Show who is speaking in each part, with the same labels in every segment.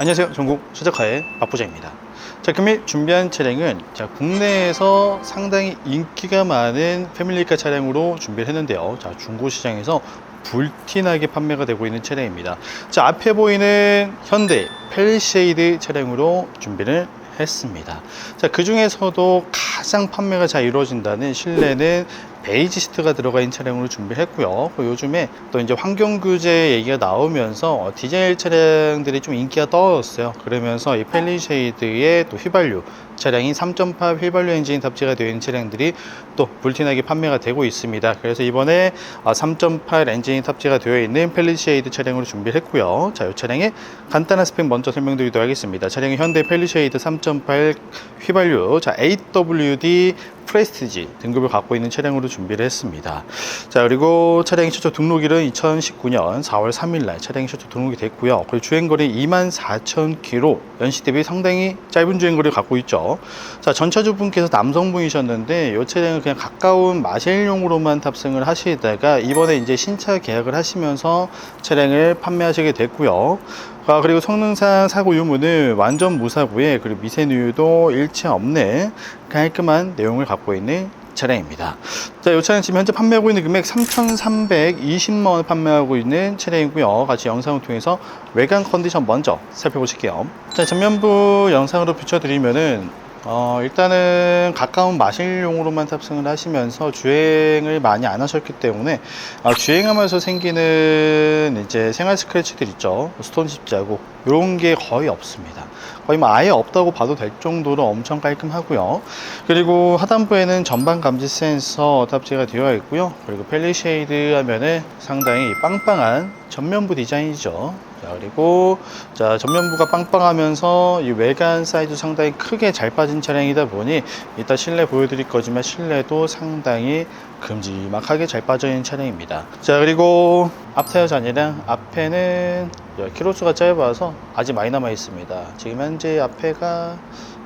Speaker 1: 안녕하세요. 전국 수작가의 박부자입니다. 자, 금일 준비한 차량은 자, 국내에서 상당히 인기가 많은 패밀리카 차량으로 준비를 했는데요. 자, 중고 시장에서 불티나게 판매가 되고 있는 차량입니다. 자, 앞에 보이는 현대 펠리쉐이드 차량으로 준비를 했습니다. 자, 그 중에서도 가장 판매가 잘 이루어진다는 실내는 베이지스트가 들어가 있는 차량으로 준비를 했고요. 그 요즘에 또 이제 환경 규제 얘기가 나오면서 어, 디젤 차량들이 좀 인기가 떨어졌어요. 그러면서 이 펠리쉐이드의 또 휘발유 차량이 3.8 휘발유 엔진 탑재가 되어 있는 차량들이 또 불티나게 판매가 되고 있습니다. 그래서 이번에 3.8 엔진이 탑재가 되어 있는 펠리쉐이드 차량으로 준비를 했고요. 자, 이 차량의 간단한 스펙 먼저 설명드리도록 하겠습니다. 차량이 현대 펠리쉐이드 3.8 휘발유 자, AWD 프레스티지 등급을 갖고 있는 차량으로 준비를 했습니다. 자, 그리고 차량의 최초 등록일은 2019년 4월 3일 날 차량이 최초 등록이 됐고요. 그리고 주행거리 24,000km, 연식 대비 상당히 짧은 주행거리를 갖고 있죠. 자, 전차주분께서 남성분이셨는데 이 차량은 그냥 가까운 마실용으로만 탑승을 하시다가 이번에 이제 신차 계약을 하시면서 차량을 판매하시게 됐고요. 아, 그리고 성능상 사고 유무는 완전 무사고에 그리고 미세누유도 일체 없는 깔끔한 내용을 갖고 있는 차량입니다. 자, 이 차량 지금 현재 판매하고 있는 금액 3,320만 원 판매하고 있는 차량이고요. 같이 영상을 통해서 외관 컨디션 먼저 살펴보실게요. 자, 전면부 영상으로 비춰드리면은 어, 일단은 가까운 마실용으로만 탑승을 하시면서 주행을 많이 안 하셨기 때문에 아, 주행하면서 생기는 이제 생활 스크래치들 있죠. 스톤 십자국 이런 게 거의 없습니다. 거의 뭐 아예 없다고 봐도 될 정도로 엄청 깔끔하고요. 그리고 하단부에는 전방 감지 센서 탑재가 되어 있고요. 그리고 펠리쉐이드 하면은 상당히 빵빵한 전면부 디자인이죠. 자, 그리고 자 전면부가 빵빵하면서 이 외관 사이즈 상당히 크게 잘 빠진 차량이다 보니 이따 실내 보여드릴 거지만 실내도 상당히 큼지막하게 잘 빠져 있는 차량입니다. 자 그리고 앞 타이어 잔이랑 앞에는 키로수가 짧아서 아직 많이 남아 있습니다. 지금 현재 앞에가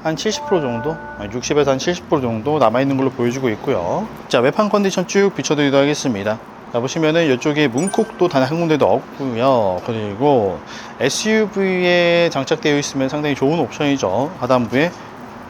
Speaker 1: 한 70% 정도, 60에서 한 70% 정도 남아 있는 걸로 보여주고 있고요. 자 외판 컨디션 쭉 비춰드리도록 하겠습니다. 자, 보시면은 이쪽에 문콕도 단 한 군데도 없고요. 그리고 SUV에 장착되어 있으면 상당히 좋은 옵션이죠. 하단부에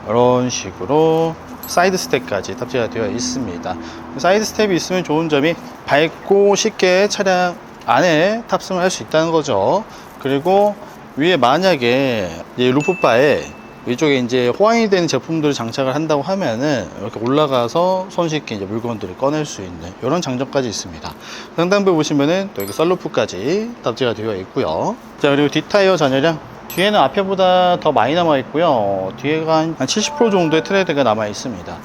Speaker 1: 이런 식으로 사이드 스텝까지 탑재가 되어 있습니다. 사이드 스텝이 있으면 좋은 점이 밝고 쉽게 차량 안에 탑승을 할 수 있다는 거죠. 그리고 위에 만약에 이 루프바에 이쪽에 이제 호환이 되는 제품들을 장착을 한다고 하면은 이렇게 올라가서 손쉽게 이제 물건들을 꺼낼 수 있는 이런 장점까지 있습니다. 상단부에 보시면은 또 이렇게 썰루프까지 탑재가 되어 있고요. 자 그리고 뒷타이어 잔여량 뒤에는 앞에보다 더 많이 남아 있고요. 뒤에가 한 70% 정도의 트레드가 남아 있습니다.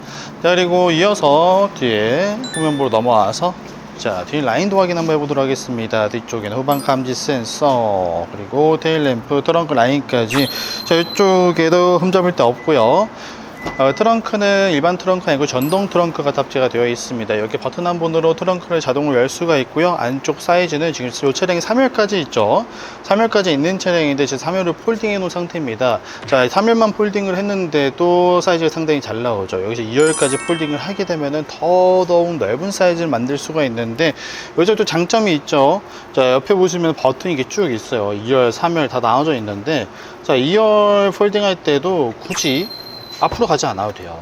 Speaker 1: 자 그리고 이어서 뒤에 후면부로 넘어와서 자, 뒤 라인도 확인 한번 해보도록 하겠습니다. 뒤쪽에는 후방 감지 센서, 그리고 테일 램프, 트렁크 라인까지. 자, 이쪽에도 흠잡을 데 없고요. 어, 트렁크는 일반 트렁크 아니고 전동 트렁크가 탑재가 되어 있습니다. 여기 버튼 한 번으로 트렁크를 자동으로 열 수가 있고요. 안쪽 사이즈는 지금 이 차량이 3열까지 있죠. 3열까지 있는 차량인데 지금 3열을 폴딩해 놓은 상태입니다. 자, 3열만 폴딩을 했는데도 사이즈가 상당히 잘 나오죠. 여기서 2열까지 폴딩을 하게 되면은 더더욱 넓은 사이즈를 만들 수가 있는데 여기서 또 장점이 있죠. 자, 옆에 보시면 버튼이 이게 쭉 있어요. 2열, 3열 다 나눠져 있는데 자, 2열 폴딩할 때도 굳이 앞으로 가지 않아도 돼요.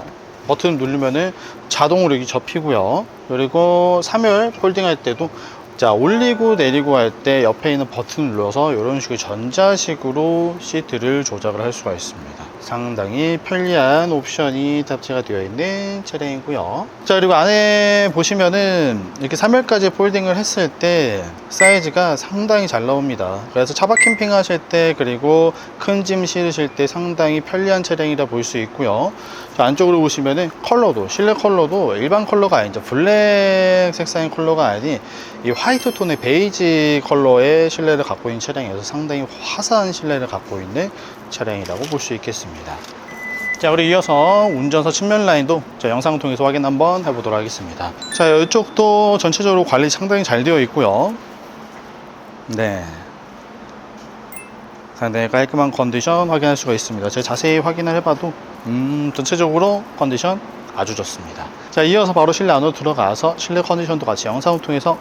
Speaker 1: 버튼 누르면은 자동으로 이렇게 접히고요. 그리고 3열 폴딩 할 때도 자 올리고 내리고 할 때 옆에 있는 버튼을 눌러서 이런 식으로 전자식으로 시트를 조작을 할 수가 있습니다. 상당히 편리한 옵션이 탑재가 되어 있는 차량이고요. 자 그리고 안에 보시면은 이렇게 3열까지 폴딩을 했을 때 사이즈가 상당히 잘 나옵니다. 그래서 차박 캠핑 하실 때 그리고 큰 짐 실으실 때 상당히 편리한 차량이라 볼 수 있고요. 자, 안쪽으로 보시면은 컬러도 실내 컬러도 일반 컬러가 아니죠. 블랙 색상의 컬러가 아닌 이 화이트 톤의 베이지 컬러의 실내를 갖고 있는 차량이어서 상당히 화사한 실내를 갖고 있는 차량이라고 볼 수 있겠습니다. 자, 그리고 이어서 운전석 측면 라인도 자, 영상을 통해서 확인 한번 해보도록 하겠습니다. 자, 이쪽도 전체적으로 관리 상당히 잘 되어 있고요. 네. 상당히 깔끔한 컨디션 확인할 수가 있습니다. 제가 자세히 확인을 해봐도 음, 전체적으로 컨디션 아주 좋습니다. 자, 이어서 바로 실내 안으로 들어가서 실내 컨디션도 같이 영상을 통해서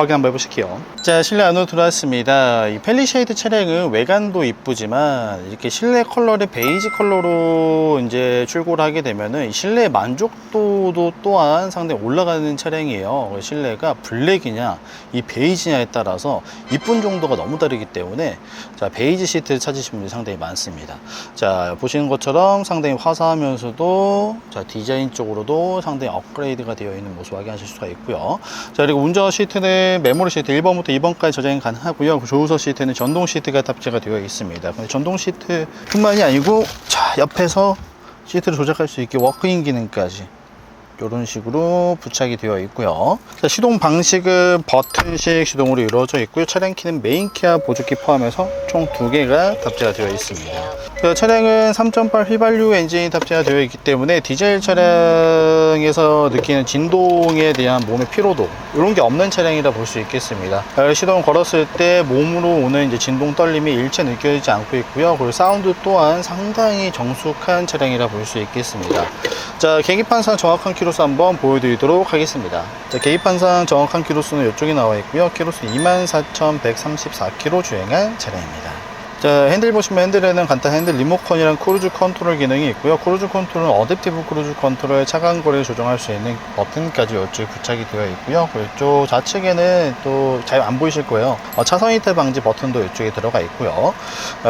Speaker 1: 확인 한번 해보실게요. 자, 실내 안으로 들어왔습니다. 이 펠리쉐이드 차량은 외관도 이쁘지만 이렇게 실내 컬러를 베이지 컬러로 이제 출고를 하게 되면은 이 실내 만족도 도 또한 상당히 올라가는 차량이에요. 실내가 블랙이냐 이 베이지냐에 따라서 이쁜 정도가 너무 다르기 때문에 자 베이지 시트를 찾으시는 분들이 상당히 많습니다. 자 보시는 것처럼 상당히 화사하면서도 자 디자인 쪽으로도 상당히 업그레이드가 되어 있는 모습 확인하실 수가 있고요. 자 그리고 운전 시트는 메모리 시트 1번부터 2번까지 저장이 가능하고요. 그 조우석 시트는 전동 시트가 탑재가 되어 있습니다. 전동 시트뿐만이 아니고 자 옆에서 시트를 조작할 수 있게 워크인 기능까지 이런 식으로 부착이 되어 있고요. 자, 시동 방식은 버튼식 시동으로 이루어져 있고요. 차량 키는 메인 키와 보조키 포함해서 총 두 개가 탑재가 되어 있습니다. 그 차량은 3.8 휘발유 엔진이 탑재가 되어 있기 때문에 디젤 차량에서 느끼는 진동에 대한 몸의 피로도 이런 게 없는 차량이라 볼 수 있겠습니다. 어, 시동 걸었을 때 몸으로 오는 이제 진동 떨림이 일체 느껴지지 않고 있고요. 그리고 사운드 또한 상당히 정숙한 차량이라 볼 수 있겠습니다. 자, 계기판상 정확한 키로 수 한번 보여드리도록 하겠습니다. 자, 계기판상 정확한 키로수는 이쪽에 나와 있고요. 키로수 24,134km 주행한 차량입니다. 자, 핸들 보시면 핸들에는 간단 핸들 리모컨이랑 크루즈 컨트롤 기능이 있고요. 크루즈 컨트롤은 어댑티브 크루즈 컨트롤 차간 거리를 조정할 수 있는 버튼까지 이쪽에 부착이 되어 있고요. 이쪽 좌측에는 또 잘 안 보이실 거예요. 어, 차선 이탈 방지 버튼도 이쪽에 들어가 있고요. 어,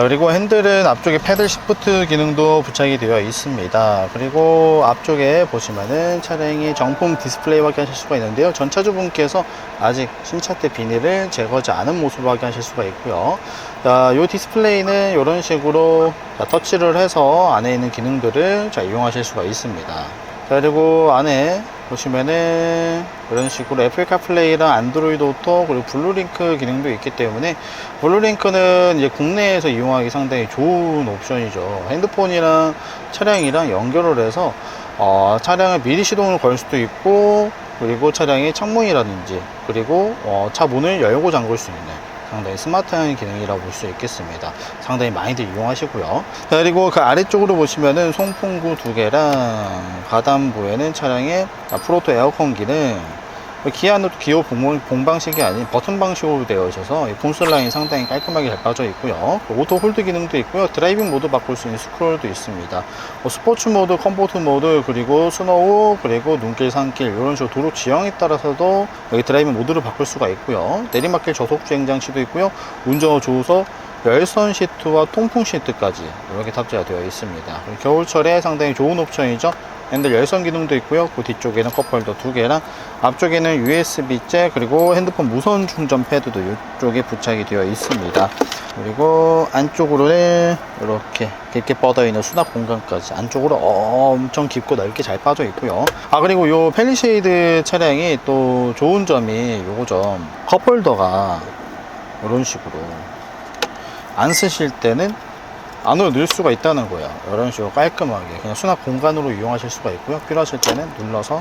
Speaker 1: 그리고 핸들은 앞쪽에 패들 시프트 기능도 부착이 되어 있습니다. 그리고 앞쪽에 보시면은 차량이 정품 디스플레이 확인하실 수가 있는데요. 전차주분께서 아직 신차 때 비닐을 제거하지 않은 모습을 확인하실 수가 있고요. 자, 이 디스플레이 는 이런 식으로 자, 터치를 해서 안에 있는 기능들을 자, 이용하실 수가 있습니다. 자, 그리고 안에 보시면은 이런 식으로 애플 카플레이랑 안드로이드 오토 그리고 블루링크 기능도 있기 때문에 블루링크는 이제 국내에서 이용하기 상당히 좋은 옵션이죠. 핸드폰이랑 차량이랑 연결을 해서 어, 차량을 미리 시동을 걸 수도 있고 그리고 차량의 창문이라든지 그리고 어, 차 문을 열고 잠글 수 있는 상당히 스마트한 기능이라고 볼 수 있겠습니다. 상당히 많이들 이용하시고요. 자, 그리고 그 아래쪽으로 보시면은 송풍구 두 개랑 가담부에는 차량의 프로토 에어컨 기능 기아는 기어 봉, 봉방식이 아닌 버튼 방식으로 되어 있어서 이 콘솔 라인 상당히 깔끔하게 잘 빠져 있고요. 오토 홀드 기능도 있고요. 드라이빙 모드 바꿀 수 있는 스크롤도 있습니다. 뭐 스포츠 모드, 컴포트 모드, 그리고 스노우, 그리고 눈길, 산길 이런 식으로 도로 지형에 따라서도 여기 드라이빙 모드를 바꿀 수가 있고요. 내리막길 저속 주행 장치도 있고요. 운전 조우석 열선 시트와 통풍 시트까지 이렇게 탑재가 되어 있습니다. 겨울철에 상당히 좋은 옵션이죠. 핸들 열선 기능도 있고요. 그 뒤쪽에는 컵홀더 두 개랑 앞쪽에는 USB-C 그리고 핸드폰 무선 충전 패드도 이쪽에 부착이 되어 있습니다. 그리고 안쪽으로는 이렇게 깊게 뻗어 있는 수납 공간까지 안쪽으로 엄청 깊고 넓게 잘 빠져 있고요. 아 그리고 요 펠리쉐이드 차량이 또 좋은 점이 요거 좀 컵홀더가 이런 식으로 안 쓰실 때는 안으로 넣을 수가 있다는 거예요. 이런 식으로 깔끔하게 그냥 수납 공간으로 이용하실 수가 있고요. 필요하실 때는 눌러서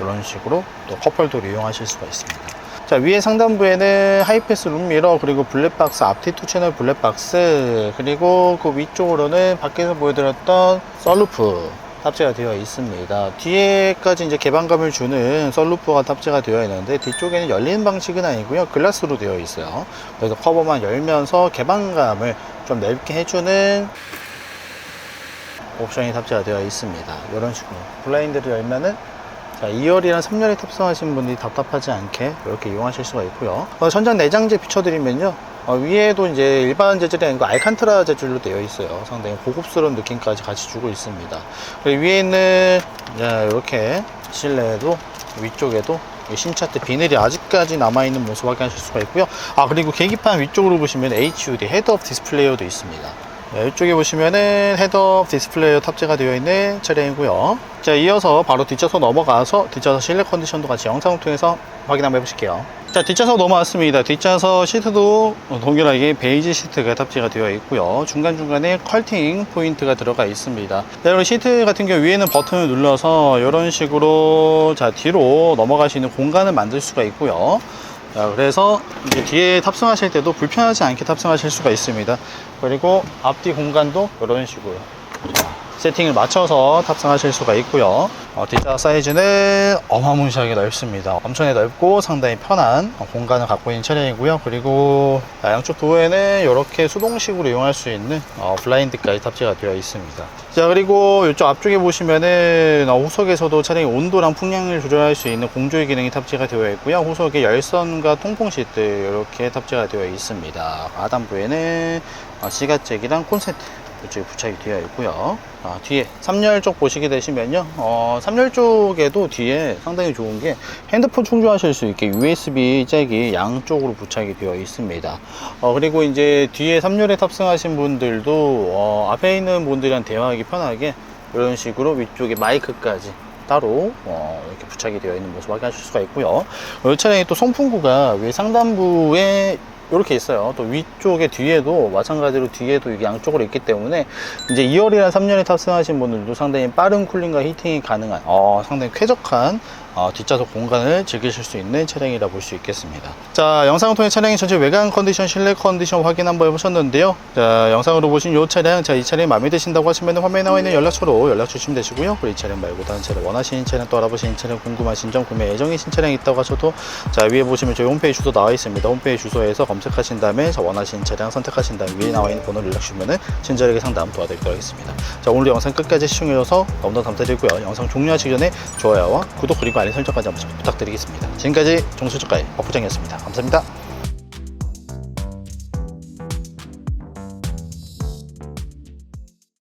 Speaker 1: 이런 식으로 또 컵홀더를 이용하실 수가 있습니다. 자 위에 상단부에는 하이패스 룸미러 그리고 블랙박스 앞뒤 투 채널 블랙박스 그리고 그 위쪽으로는 밖에서 보여드렸던 썰루프 탑재가 되어 있습니다. 뒤에까지 이제 개방감을 주는 썰루프가 탑재가 되어 있는데 뒤쪽에는 열리는 방식은 아니고요. 글라스로 되어 있어요. 그래서 커버만 열면서 개방감을 좀 넓게 해주는 옵션이 탑재가 되어 있습니다. 이런 식으로 블라인드를 열면은 자, 2열이랑 3열에 탑승하신 분들이 답답하지 않게 이렇게 이용하실 수가 있고요. 어, 전장 내장재 비춰드리면요. 어, 위에도 이제 일반 재질이 아니고 알칸트라 재질로 되어 있어요. 상당히 고급스러운 느낌까지 같이 주고 있습니다. 그리고 위에 있는 자, 이렇게 실내에도 위쪽에도 이 신차 때 비닐이 아직까지 남아있는 모습 확인하실 수가 있고요. 아 그리고 계기판 위쪽으로 보시면 HUD 헤드업 디스플레이어도 있습니다. 네, 이쪽에 보시면은 헤드업 디스플레이어 탑재가 되어 있는 차량이고요. 자, 이어서 바로 뒷좌석 넘어가서 뒷좌석 실내 컨디션도 같이 영상을 통해서 확인 한번 해보실게요. 자, 뒷좌석 넘어왔습니다. 뒷좌석 시트도 동일하게 베이지 시트가 탑재가 되어 있고요. 중간중간에 컬팅 포인트가 들어가 있습니다. 자, 여러분 시트 같은 경우 위에는 버튼을 눌러서 이런 식으로 자, 뒤로 넘어갈 수 있는 공간을 만들 수가 있고요. 자, 그래서 이제 뒤에 탑승하실 때도 불편하지 않게 탑승하실 수가 있습니다. 그리고 앞뒤 공간도 이런 식으로 자, 세팅을 맞춰서 탑승하실 수가 있고요. 어, 뒷좌석 사이즈는 어마무시하게 넓습니다. 엄청나게 넓고 상당히 편한 어, 공간을 갖고 있는 차량이고요. 그리고 아, 양쪽 도어에는 이렇게 수동식으로 이용할 수 있는 어, 블라인드까지 탑재가 되어 있습니다. 자 그리고 이쪽 앞쪽에 보시면은 어, 후석에서도 차량의 온도랑 풍량을 조절할 수 있는 공조의 기능이 탑재가 되어 있고요. 후석에 열선과 통풍 시트 이렇게 탑재가 되어 있습니다. 하단부에는 어, 시가잭이랑 콘센트 이쪽에 부착이 되어 있고요. 아, 뒤에 3열 쪽 보시게 되시면요. 어, 3열 쪽에도 뒤에 상당히 좋은 게 핸드폰 충전하실 수 있게 USB 잭이 양쪽으로 부착이 되어 있습니다. 어, 그리고 이제 뒤에 3열에 탑승하신 분들도 어, 앞에 있는 분들이랑 대화하기 편하게 이런 식으로 위쪽에 마이크까지 따로 어, 이렇게 부착이 되어 있는 모습 확인하실 수가 있고요. 어, 이 차량의 또 송풍구가 위 상단부에 이렇게 있어요. 또 위쪽에 뒤에도 마찬가지로 뒤에도 양쪽으로 있기 때문에 이제 2열이나 3열에 탑승하신 분들도 상당히 빠른 쿨링과 히팅이 가능한 어, 상당히 쾌적한 어, 뒷좌석 공간을 즐기실 수 있는 차량이라 볼 수 있겠습니다. 자, 영상을 통해 차량의 전체 외관 컨디션, 실내 컨디션 확인 한번 해보셨는데요. 자, 영상으로 보신 이 차량, 자, 이 차량이 마음에 드신다고 하시면 화면에 나와 있는 연락처로 연락 주시면 되시고요. 그리고 이 차량 말고 다른 차량 원하시는 차량 또 알아보시는 차량 궁금하신 점, 구매 예정이신 차량이 있다고 하셔도 자, 위에 보시면 저희 홈페이지 주소 나와 있습니다. 홈페이지 주소에서 검색하신 다음에 자, 원하시는 차량 선택하신 다음에 위에 나와 있는 번호를 연락 주시면 친절하게 상담 도와드리도록 하겠습니다. 자, 오늘 영상 끝까지 시청해주셔서 너무나 감사드리고요. 영상 종료하시기 전에 좋아요와 구독 그리고 알림 설정까지 한번 부탁드리겠습니다. 지금까지 종수적가의 박부장이었습니다. 감사합니다.